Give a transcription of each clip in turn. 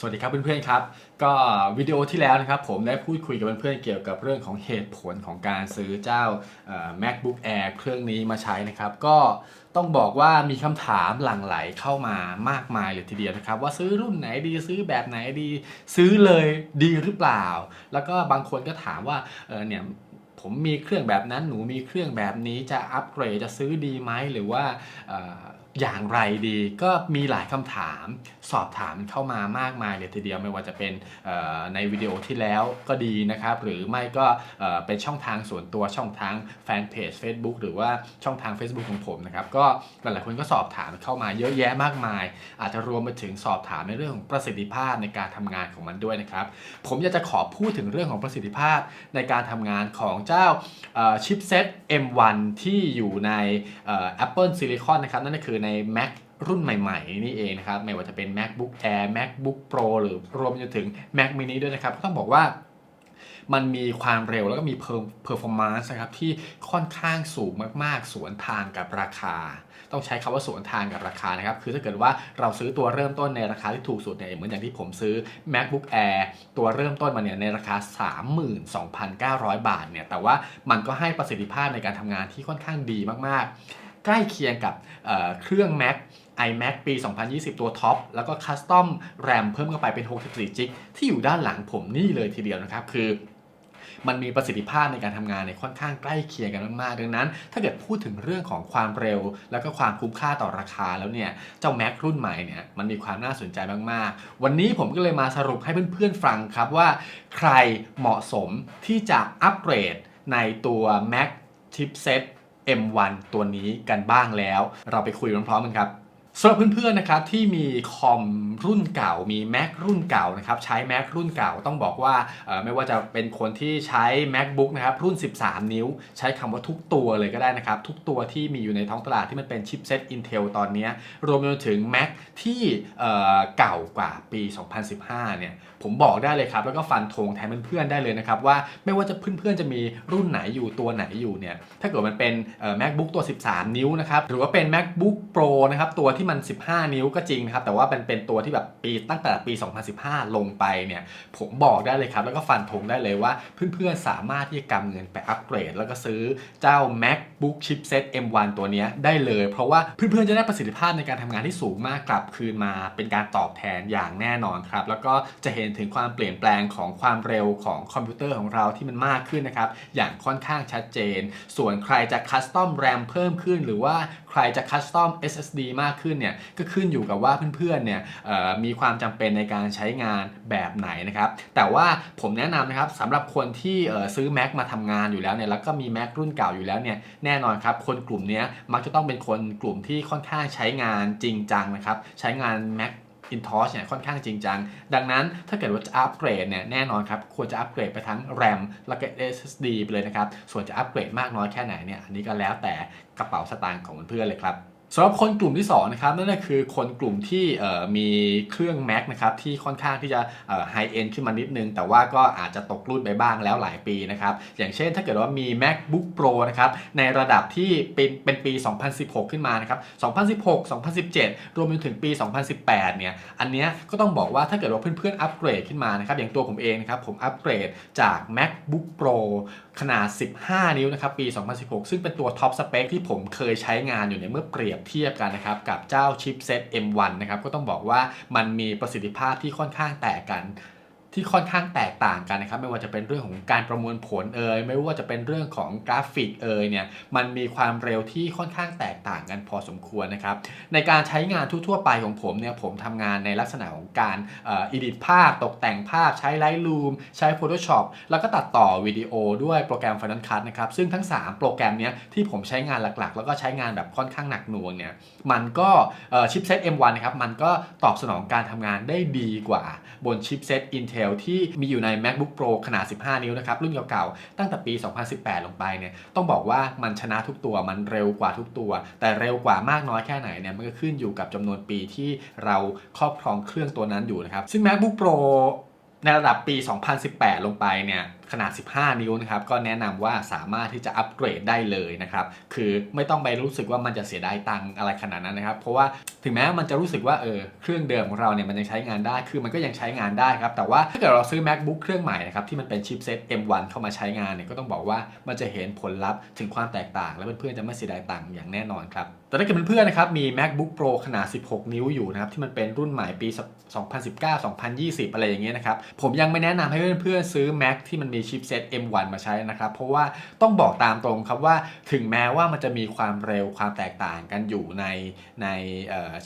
สวัสดีครับเพื่อนๆครับ ก็วิดีโอที่แล้วนะครับผมได้พูดคุยกับเพื่อนๆเกี่ยวกับเรื่องของเหตุผลของการซื้อเจ้า MacBook Air เครื่องนี้มาใช้นะครับ ก็ต้องบอกว่ามีคำถามหลั่งไหลเข้ามามากมายเลยทีเดียวนะครับ ว่าซื้อรุ่นไหนดีซื้อแบบไหนดี ซื้อเลยดีหรือเปล่า แล้วก็บางคนก็ถามว่าเออเนี่ยผมมีเครื่องแบบนั้นหนูมีเครื่องแบบนี้จะอัปเกรดจะซื้อดีไหมหรือว่าอย่างไรดีก็มีหลายคำถามสอบถามเข้ามามากมายเลยทีเดียวไม่ว่าจะเป็นในวิดีโอที่แล้วก็ดีนะครับ หรือไม่ก็เป็นช่องทางส่วนตัวช่องทางแฟนเพจ Facebook หรือว่าช่องทาง Facebook ของผมนะครับ ก็หลายๆคนก็สอบถามเข้ามาเยอะแยะมากมาย อาจจะรวมไปถึงสอบถามในเรื่องของประสิทธิภาพในการทำงานของมันด้วยนะครับ ผมอยากจะขอพูดถึงเรื่องของประสิทธิภาพในการทำงานของเจ้าชิปเซต M1 ที่อยู่ในเอ่อ Apple Silicon นะครับนั่นก็คือใน Mac รุ่นใหม่ๆ นี่เองนะครับ ไม่ว่าจะเป็น MacBook Air MacBook Pro หรือรวมจนถึง Mac mini ด้วยนะครับ ก็ต้องบอกว่ามันมีความเร็วแล้วก็มี performance นซ์นะครับที่ค่อนข้างสูงมากๆ สวนทางกับราคา ต้องใช้คำว่าสวนทางกับราคานะครับ คือถ้าเกิดว่าเราซื้อตัวเริ่มต้นในราคาที่ถูกสุดเนี่ยเหมือนอย่างที่ผมซื้อ MacBook Air ตัวเริ่มต้นมาเนี่ยในราคา 32,900 บาทเนี่ยแต่ว่ามันก็ให้ประสิทธิภาพในการทำงานที่ค่อนข้างดีมากๆ ใกล้เคียงกับเเครื่อง Mac iMac ปี 2020 ตัวท็อป แล้วก็คัสตอมแรมเพิ่มเข้าไปเป็น 64 จิกที่อยู่ด้านหลังผมนี่เลยทีเดียวนะครับ คือมันมีประสิทธิภาพในการทำงานในค่อนข้างใกล้เคียงกันมากๆ ดังนั้น ถ้าเกิดพูดถึงเรื่องของความเร็ว แล้วก็ความคุ้มค่าต่อราคาแล้วเนี่ย เจ้า Mac รุ่นใหม่เนี่ยมันมีความน่าสนใจมากๆ วันนี้ผมก็เลยมาสรุปให้เพื่อนๆฟังครับว่า ใครเหมาะสมที่จะอัปเกรดในตัว Mac chipset M1 ตัวนี้กันบ้างแล้ว เราไปคุยพร้อมๆกันครับ สำหรับเพื่อนๆนะครับที่มีคอมรุ่นเก่ามี Mac รุ่นเก่านะครับใช้ Mac รุ่นเก่าต้องบอกว่าไม่ว่าจะเป็นคนที่ใช้ MacBook นะครับรุ่น 13 นิ้ว ใช้คำว่าทุกตัวเลยก็ได้นะครับทุกตัวที่มีอยู่ในท้องตลาดที่มันเป็นชิปเซต Intel ตอนนี้รวมไปถึง Mac ที่เก่ากว่าปี 2015 เนี่ยผมบอกได้เลยครับแล้วก็ฟันธงแทนเพื่อนๆได้เลยนะครับว่าไม่ว่าจะเพื่อนๆจะมีรุ่นไหนอยู่ตัวไหนอยู่เนี่ยถ้าเกิดมันเป็น MacBook ตัว 13 นิ้วนะครับหรือว่าเป็น MacBook Pro นะครับตัวที่มัน 15 นิ้วก็จริงนะครับ แต่ว่าเป็นเป็นตัวที่แบบปีตั้งแต่ปี 2015 ลงไปเนี่ย ผมบอกได้เลยครับ แล้วก็ฟันธงได้เลยว่าเพื่อนๆสามารถที่จะกำเงินไปอัปเกรด แล้วก็ซื้อเจ้า Mac MacBook chipset M1 ตัวนี้ได้เลย เพราะว่าเพื่อนๆจะได้ประสิทธิภาพในการทำงานที่สูงมากกลับคืนมา เป็นการตอบแทนอย่างแน่นอนครับ แล้วก็จะเห็นถึงความเปลี่ยนแปลงของความเร็วของคอมพิวเตอร์ของเราที่มันมากขึ้นนะครับ อย่างค่อนข้างชัดเจน ส่วนใครจะคัสตอมแรมเพิ่มขึ้น หรือว่าใครจะคัสตอม SSD มากขึ้นเนี่ยก็ขึ้นอยู่กับว่าเพื่อนๆเนี่ยมีความจำเป็นในการใช้งานแบบไหนนะครับ แต่ว่าผมแนะนำนะครับสำหรับคนที่ซื้อ Mac มาทำงานอยู่แล้วเนี่ยแล้วก็มี Mac รุ่นเก่าอยู่แล้วเนี่ยแน่นอนครับ คนกลุ่มนี้มักจะต้องเป็นคนกลุ่มที่ค่อนข้างใช้งานจริงจังนะครับ ใช้งาน Mac InTouch เนี่ยค่อนข้างจริงจัง ดังนั้นถ้าเกิดว่าจะอัปเกรดเนี่ยแน่นอนครับควรจะอัปเกรดไปทั้ง RAM แล้วก็ SSD ไปเลยนะครับ ส่วนจะอัปเกรดมากน้อยแค่ไหนเนี่ยอันนี้ก็แล้วแต่กระเป๋าสตางค์ของเพื่อนเลยครับ สำหรับคนกลุ่มที่2นะครับนั่นก็คือคนกลุ่มที่มีเครื่อง Mac นะครับที่ค่อนข้างที่จะไฮเอ็นขึ้นมานิดนึง แต่ว่าก็อาจจะตกรุ่นไปบ้างแล้วหลายปีนะครับอย่างเช่นถ้าเกิดว่ามี MacBook Pro นะครับในระดับที่เป็นเป็นปี 2016 ขึ้นมานะครับ2016 2017 รวมไปถึงปี 2018 เนี่ยอันเนี้ยก็ต้องบอกว่าถ้าเกิดว่าเพื่อนๆอัปเกรดขึ้นมานะครับอย่างตัวผมเองนะครับผมอัปเกรดจาก MacBook Pro ขนาด 15 นิ้วนะครับปี 2016 ซึ่งเป็นตัวท็อปสเปคที่ผมเคยใช้งานอยู่ในเมื่อเปรียบเทียบกันนะครับ กับเจ้าชิปเซต M1 นะครับก็ต้องบอกว่ามันมีประสิทธิภาพที่ค่อนข้างแตกกัน ที่ค่อนข้างแตกต่างกันนะครับ ไม่ว่าจะเป็นเรื่องของการประมวลผลเอ่ยไม่ว่าจะเป็นเรื่องของกราฟิกเอ่ยเนี่ยมันมีความเร็วที่ค่อนข้างแตกต่างกันพอสมควรนะครับ ในการใช้งานทั่วๆไปของผมเนี่ยผมทำงานในลักษณะของการเอ่อดิตภาพ ตกแต่งภาพ ใช้ Lightroom ใช้ Photoshop แล้วก็ตัดต่อวิดีโอด้วยโปรแกรม Final Cut นะครับซึ่งทั้ง 3 โปรแกรมเนี้ยที่ผมใช้งานหลักๆ แล้วก็ใช้งานแบบค่อนข้างหนักหน่วงเนี่ยมันก็ชิปเซต M1 นะครับมันก็ตอบสนองการทำงานได้ดีกว่าบนชิปเซต Intel ที่มีอยู่ใน MacBook Pro ขนาด 15 นิ้วนะครับรุ่นเก่าๆตั้งแต่ปี 2018 ลงไปเนี่ยต้องบอกว่ามันชนะทุกตัวมันเร็วกว่าทุกตัว แต่เร็วกว่ามากน้อยแค่ไหนเนี่ยมันก็ขึ้นอยู่กับจำนวนปีที่เราครอบครองเครื่องตัวนั้นอยู่นะครับซึ่ง MacBook Pro ในระดับปี 2018 ลงไปเนี่ย ขนาด 15 นิ้วนะครับก็แนะนำว่าสามารถที่จะอัปเกรดได้เลยนะครับคือไม่ต้องไปรู้สึกว่ามันจะเสียดายตังอะไรขนาดนั้นนะครับ เพราะว่าถึงแม้มันจะรู้สึกว่าเออเครื่องเดิมของเราเนี่ยมันยังใช้งานได้คือมันก็ยังใช้งานได้ครับแต่ว่าถ้าเกิดเราซื้อ macbook เครื่องใหม่นะครับที่มันเป็นชิปเซต M1 เข้ามาใช้งานเนี่ยก็ต้องบอกว่ามันจะเห็นผลลัพธ์ถึงความแตกต่าง และเพื่อนๆจะไม่เสียดายตังอย่างแน่นอนครับแต่ถ้าเกิดเพื่อนๆนะครับมี macbook pro ขนาด 16 นิ้วอยู่นะครับที่มันเป็นรุ่นใหม่ปี 2019 2020 อะไรอย่างเงี้ยนะครับผมยังไม่แนะนำให้เพื่อนๆซื้อ Mac ที่มันมีชิปเซต M1 มาใช้นะครับ เพราะว่าต้องบอกตามตรงครับว่าถึงแม้ว่ามันจะมีความเร็วความแตกต่างกันอยู่ในใน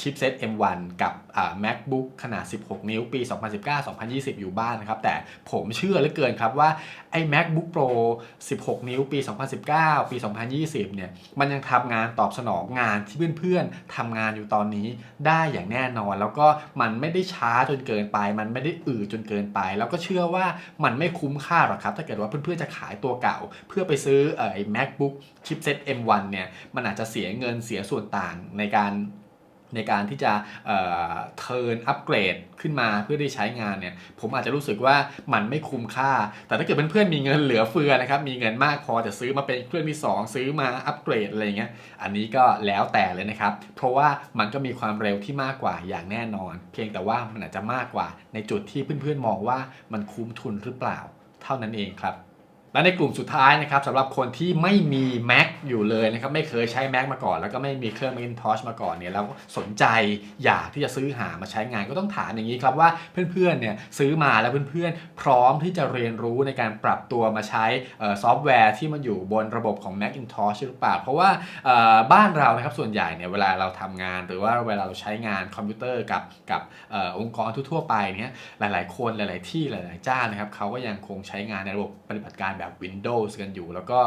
ชิปเซต M1 กับ MacBook ขนาด 16 นิ้วปี 2019-2020 อยู่บ้างนะครับ แต่ผมเชื่อเหลือเกินครับว่าไอ้ MacBook Pro 16 นิ้วปี 2019 ปี 2020 เนี่ย มันยังทำงานตอบสนองงานที่เพื่อนๆทำงานอยู่ตอนนี้ได้อย่างแน่นอน แล้วก็มันไม่ได้ช้าจนเกินไป มันไม่ได้อืดจนเกินไป แล้วก็เชื่อว่ามันไม่คุ้มค่าหรอกครับ ถ้าเกิดว่าเพื่อนๆจะขายตัวเก่า เพื่อไปซื้อไอ้ MacBook ชิปเซ็ต M1 เนี่ย มันอาจจะเสียเงินเสียส่วนต่างในการในการที่จะเทิร์นอัปเกรดขึ้นมาเพื่อได้ใช้งานเนี่ย ผมอาจจะรู้สึกว่ามันไม่คุ้มค่า แต่ถ้าเกิดเพื่อนๆมีเงินเหลือเฟือนะครับ มีเงินมากพอจะซื้อมาเป็นเครื่องที่ 2 ซื้อมาอัปเกรดอะไรเงี้ย อันนี้ก็แล้วแต่เลยนะครับ เพราะว่ามันก็มีความเร็วที่มากกว่าอย่างแน่นอน เพียงแต่ว่ามันอาจจะมากกว่าในจุดที่เพื่อนๆมองว่ามันคุ้มทุนหรือเปล่า เท่านั้นเองครับ และในกลุ่มสุดท้ายนะครับสำหรับคนที่ไม่มี Mac อยู่เลยนะครับไม่เคยใช้ Mac มาก่อน แล้วก็ไม่มีเครื่อง Macintosh มาก่อนเนี่ยแล้วสนใจอยากที่จะซื้อหามาใช้งานก็ต้องถามอย่างนี้ครับว่าเพื่อนๆเนี่ยซื้อมาแล้วเพื่อนๆ พร้อมที่จะเรียนรู้ในการปรับตัวมาใช้ซอฟต์แวร์ที่มันอยู่บนระบบของ Macintosh หรือเปล่า เพราะว่าบ้านเรานะครับส่วนใหญ่เนี่ยเวลาเราทำงาน หรือว่าเวลาเราใช้งานคอมพิวเตอร์กับกับออองค์กรทั่วๆไปเนี่ยหลายๆ คนหลาย ๆ ที่หลาย ๆ เจ้านะครับเขาก็ยังคงใช้งานในระบบปฏิบัติการแบบ Windows กันอยู่ แล้วก็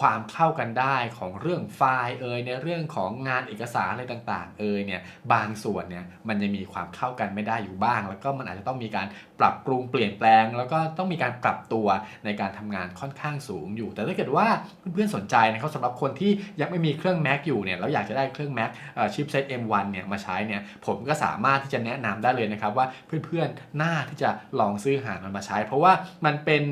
ความเข้ากันได้ของเรื่องไฟล์เอ่ยในเรื่องของงานเอกสารอะไรต่าง ๆ เอ่ยเนี่ยบางส่วนเนี่ยมันยังมีความเข้ากันไม่ได้อยู่บ้าง แล้วก็มันอาจจะต้องมีการปรับปรุงเปลี่ยนแปลง แล้วก็ต้องมีการปรับตัวในการทำงานค่อนข้างสูงอยู่ แต่ถ้าเกิดว่าเพื่อนๆสนใจนะครับสำหรับคนที่ยังไม่มีเครื่อง Mac อยู่เนี่ยแล้วอยากจะได้เครื่อง Mac ชิปเซต M1 เนี่ยมาใช้เนี่ยผมก็สามารถที่จะแนะนำได้เลยนะครับว่าเพื่อนๆน่าที่จะลองซื้อหามันมาใช้ เพราะว่ามันเป็น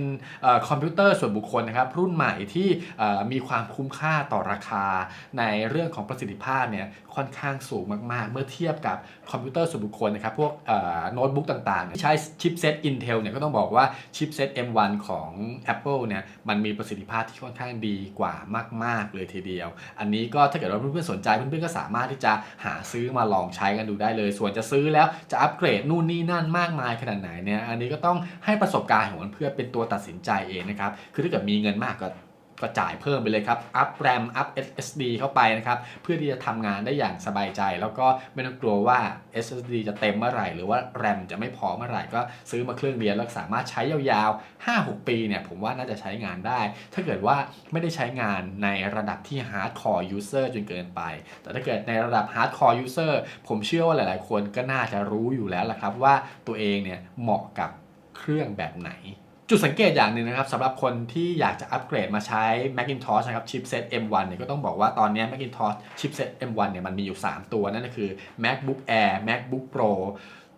อ่อคอมพิวเตอร์ส่วนบุคคลนะครับรุ่นใหม่ที่อ่อมีความคุ้มค่าต่อราคา ในเรื่องของประสิทธิภาพเนี่ยค่อนข้างสูงมาก ๆ เมื่อเทียบกับคอมพิวเตอร์ส่วนบุคคลนะครับ พวกโน้ตบุ๊กต่างๆเนี่ใช้ชิปเซต Intel เนี่ยก็ต้องบอกว่าชิปเซต M1 ของ Apple เนี่ยมันมีประสิทธิภาพที่ค่อนข้างดีกว่ามาก ๆ เลยทีเดียว อันนี้ก็ถ้าเกิดว่าเพื่อนๆสนใจเพื่อนๆก็สามารถที่จะหาซื้อมาลองใช้กันดูได้เลย ส่วนจะซื้อแล้วจะอัปเกรดนู่นนี่นั่นมากมายขนาดไหนเนี่ยอันนี้ก็ต้องให้ประสบการณ์ของเพื่อนเป็นตัวตัดสินใจเองนะครับคือถ้าเกิดมีเงินมากก็ ก็จ่ายเพิ่มไปเลยครับ อัพแรมอัพ SSD เข้าไปนะครับ เพื่อที่จะทำงานได้อย่างสบายใจ แล้วก็ไม่ต้องกลัวว่า SSD จะเต็มเมื่อไหร่ หรือว่าแรมจะไม่พอเมื่อไหร่ ก็ซื้อมาเครื่องเดียวแล้วสามารถใช้ยาวๆ 5-6 ปีเนี่ย ผมว่าน่าจะใช้งานได้ ถ้าเกิดว่าไม่ได้ใช้งานในระดับที่ hardcore user จนเกินไป แต่ถ้าเกิดในระดับ hardcore user ผมเชื่อว่าหลายๆ คนก็น่าจะรู้อยู่แล้วล่ะครับว่าตัวเองเนี่ยเหมาะกับเครื่องแบบไหน จุดสังเกตอย่างหนึ่งนะครับสำหรับคนที่อยากจะอัปเกรดมาใช้ Macintosh นะครับชิปเซต M1 เนี่ยก็ต้องบอกว่าตอนนี้ Macintosh ชิปเซต M1 เนี่ยมันมีอยู่ 3 ตัวนั่นก็คือ MacBook Air MacBook Pro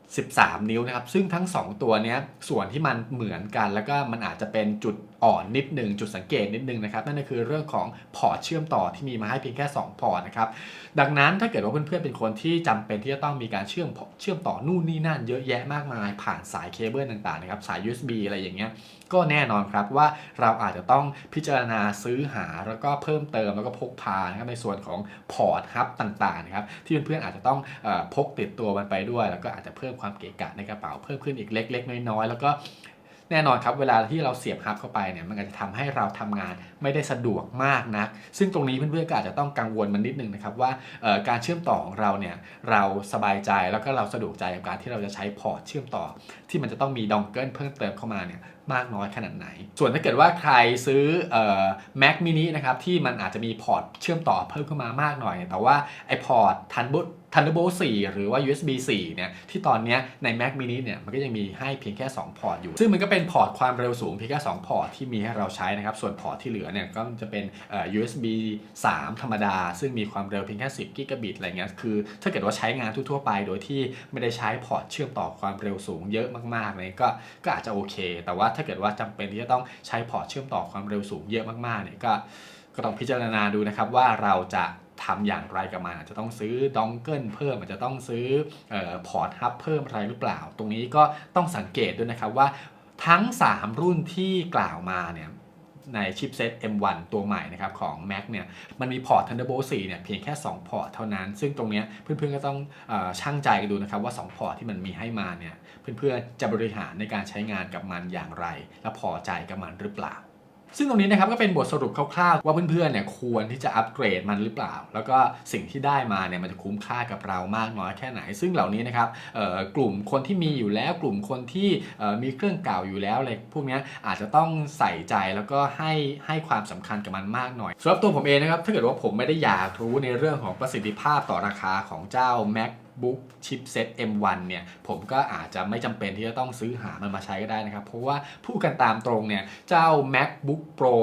13 นิ้วนะครับ ซึ่งทั้ง 2 ตัวนี้ส่วนที่มันเหมือนกัน แล้วก็มันอาจจะเป็นจุด อ่อนนิดหนึ่งจุดสังเกตนิดหนึ่งนะครับนั่นก็คือเรื่องของพอร์ตเชื่อมต่อที่มีมาให้เพียงแค่ 2 พอร์ตนะครับดังนั้นถ้าเกิดว่าเพื่อนๆเป็นคนที่จำเป็นที่จะต้องมีการเชื่อมเชื่อมต่อนู่นนี่นั่นเยอะแยะมากมาย ผ่านสายเคเบิลต่างๆนะครับสาย USB อะไรอย่างเงี้ยก็แน่นอนครับว่าเราอาจจะต้องพิจารณาซื้อหาแล้วก็เพิ่มเติมแล้วก็พกพานะครับในส่วนของพอร์ตฮับต่างๆนะครับที่เพื่อนๆอาจจะต้องอพกติดตัวมันไปด้วย แล้วก็อาจจะเพิ่มความเกะกะในกระเป๋าเพิ่มขึ้นอีกเล็ก ๆ น้อยๆแล้วก็ แน่นอนครับเวลาที่เราเสียบฮับเข้าไปเนี่ยมันอาจจะทำให้เราทำงานไม่ได้สะดวกมากนัก ซึ่งตรงนี้เพื่อนๆก็อาจจะต้องกังวลมันนิดนึงนะครับว่าการเชื่อมต่อของเราเนี่ยเราสบายใจแล้วก็เราสะดวกใจกับการที่เราจะใช้พอร์ตเชื่อมต่อ ที่มันจะต้องมีดองเกิลเพิ่มเติมเข้ามาเนี่ยมากน้อยขนาดไหน ส่วนถ้าเกิดว่าใครซื้อ Mac mini นะครับที่มันอาจจะมีพอร์ตเชื่อมต่อเพิ่มเข้ามามากหน่อย แต่ว่าไอพอร์ต Thunderbolt Thunderbolt 4 หรือว่า USB 4 เนี่ย ที่ตอนนี้ใน Mac mini เนี่ย มันก็ยังมีให้เพียงแค่ 2 พอร์ตอยู่ ซึ่งมันก็เป็นพอร์ตความเร็วสูงเพียงแค่ 2 พอร์ตที่มีให้เราใช้นะครับ ส่วนพอร์ตที่เหลือเนี่ย ก็จะเป็น USB 3 ธรรมดา ซึ่งมีความเร็วเพียงแค่ 10 กิกะบิตอะไรเงี้ย คือ ถ้าเกิดว่าใช้งานทั่วๆไป โดยที่ไม่ได้ใช้พอร์ตเชื่อมต่อความเร็วสูงเยอะมากๆเลยก็ ก็อาจจะโอเค แต่ว่าถ้าเกิดว่าจำเป็นที่จะต้องใช้พอร์ตเชื่อมต่อความเร็วสูงเยอะมากๆเนี่ย ก็ ก็ต้องพิจารณาดูนะครับว่าเราจะ ทำอย่างไรกับมันอาจจะต้องซื้อดองเกิลเพิ่มอาจจะต้องซื้ออพอร์ตฮับเพิ่มอะไรหรือเปล่า ตรงนี้ก็ต้องสังเกตด้วยนะครับว่าทั้ง 3 รุ่นที่กล่าวมาเนี่ยในชิปเซต M1 ตัวใหม่นะครับของ Mac เนี่ยมันมีพอร์ต Thunderbolt 4เนี่ยเพียงแค่ 2 พอร์ตเท่านั้น ซึ่งตรงนี้เพื่อนๆก็ต้องอช่างใจกันดูนะครับว่า 2 พอร์ตที่มันมีให้มาเนี่ยเพื่อนๆจะบริหารในการใช้งานกับมันอย่างไร และพอใจกับมันหรือเปล่า ซึ่งตรงนี้นะครับก็เป็นบทสรุปคร่าวๆ ว่าเพื่อนๆเนี่ยควรที่จะอัปเกรดมันหรือเปล่า แล้วก็สิ่งที่ได้มาเนี่ยมันจะคุ้มค่ากับเรามากน้อยแค่ไหน ซึ่งเหล่านี้นะครับกลุ่มคนที่มีอยู่แล้วกลุ่มคนที่มีเครื่องเก่าอยู่แล้วอะไรพวกนี้อาจจะต้องใส่ใจแล้วก็ให้ให้ความสำคัญกับมันมากหน่อยสำหรับตัวผมเองนะครับถ้าเกิดว่าผมไม่ได้อยากรู้ในเรื่องของประสิทธิภาพต่อราคาของเจ้า Mac Book ชิปเซต M1 เนี่ยผมก็อาจจะไม่จำเป็นที่จะต้องซื้อหามันมาใช้ก็ได้นะครับ เพราะว่าพูดกันตามตรงเนี่ยเจ้า MacBook Pro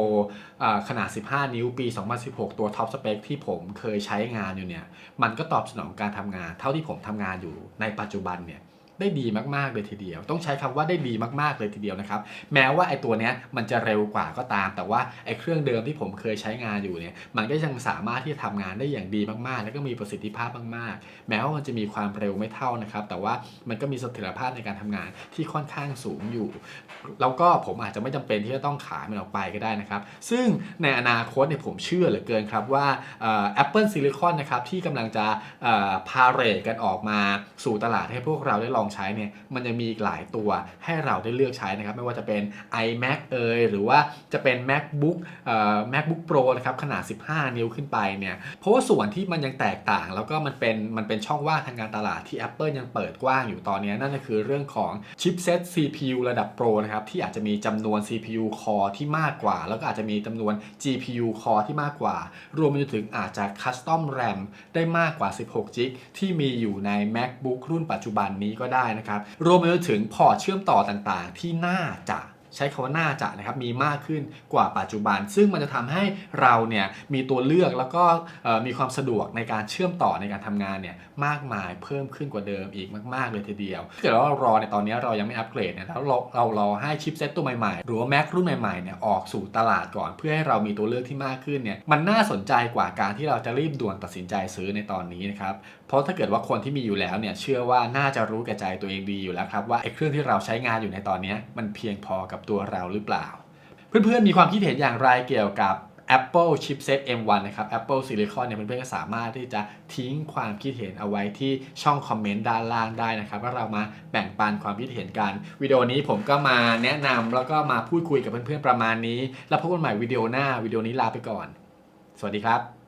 ขนาด 15 นิ้วปี 2016 ตัวท็อปสเปคที่ผมเคยใช้งานอยู่เนี่ยมันก็ตอบสนองการทำงาน เท่าที่ผมทำงานอยู่ในปัจจุบันเนี่ย ได้ดีมากๆเลยทีเดียว ต้องใช้คำว่าได้ดีมากๆเลยทีเดียวนะครับ แม้ว่าไอ้ตัวเนี้ยมันจะเร็วกว่าก็ตาม แต่ว่าไอ้เครื่องเดิมที่ผมเคยใช้งานอยู่เนี่ย มันก็ยังสามารถที่จะทำงานได้อย่างดีมากๆ แล้วก็มีประสิทธิภาพมากๆ แม้ว่ามันจะมีความเร็วไม่เท่านะครับ แต่ว่ามันก็มีเสถียรภาพในการทำงานที่ค่อนข้างสูงอยู่ แล้วก็ผมอาจจะไม่จำเป็นที่จะต้องขายมันออกไปก็ได้นะครับ ซึ่งในอนาคตเนี่ยผมเชื่อเหลือเกินครับว่าเอ่อ Apple Silicon นะครับที่กำลังจะพาเรทกันออกมาสู่ตลาดให้พวกเราได้ลองใช้เนี่ยมันจะมีอีกหลายตัวให้เราได้เลือกใช้นะครับไม่ว่าจะเป็น iMac เอยหรือว่าจะเป็น MacBook เอ่อ MacBook Pro นะครับขนาด 15 นิ้วขึ้นไปเนี่ยเพราะว่าส่วนที่มันยังแตกต่าง แล้วก็มันเป็นมันเป็นช่องว่างทางการตลาดที่ Apple ยังเปิดกว้างอยู่ตอนนี้นั่นก็คือเรื่องของชิปเซต CPU ระดับ Pro นะครับที่อาจจะมีจำนวน CPU Core ที่มากกว่า แล้วก็อาจจะมีจำนวน GPU Core ที่มากกว่า รวมไปถึงอาจจะ Custom RAM ได้มากกว่า 16จิกที่มีอยู่ใน MacBook รุ่นปัจจุบันนี้ก็ได้นะครับ รวมไปถึงพอร์ตเชื่อมต่อต่างๆ ที่น่าจะ ใช้คำว่าน่าจะนะครับมีมากขึ้นกว่าปัจจุบัน ซึ่งมันจะทำให้เราเนี่ยมีตัวเลือกแล้วก็มีความสะดวกในการเชื่อมต่อในการทำงานเนี่ยมากมายเพิ่มขึ้นกว่าเดิมอีกมาก ๆ เลยทีเดียวถ้าเกิดว่าเรารอในตอนนี้เรายังไม่อัปเกรดเนี่ยแล้วเราเรารอให้ชิปเซตตัวใหม่ๆ หรือว่า Mac รุ่นใหม่ๆเนี่ยออกสู่ตลาดก่อนเพื่อให้เรามีตัวเลือกที่มากขึ้นเนี่ยมันน่าสนใจกว่าการที่เราจะรีบด่วนตัดสินใจซื้อในตอนนี้นะครับเพราะถ้าเกิดว่าคนที่มีอยู่แล้วเนี่ยเชื่อว่าน่าจะรู้แก่ใจตัวเองดีอยู่แล้วครับว่าไอ้เครื่องที่เราใช้งานอยู่ในตอนนี้มันเพียงพอกับตัวเราหรือเปล่า เพื่อนๆมีความคิดเห็นอย่างไรเกี่ยวกับ Apple Chipset M1 นะครับ Apple Silicon เนี่ยเพื่อนๆก็สามารถที่จะทิ้งความคิดเห็นเอาไว้ที่ช่องคอมเมนต์ด้านล่างได้นะครับว่าเรามาแบ่งปันความคิดเห็นกัน วิดีโอนี้ผมก็มาแนะนำแล้วก็มาพูดคุยกับเพื่อนๆประมาณนี้ แล้วพบกันใหม่วิดีโอหน้าวิดีโอนี้ลาไปก่อน สวัสดีครับ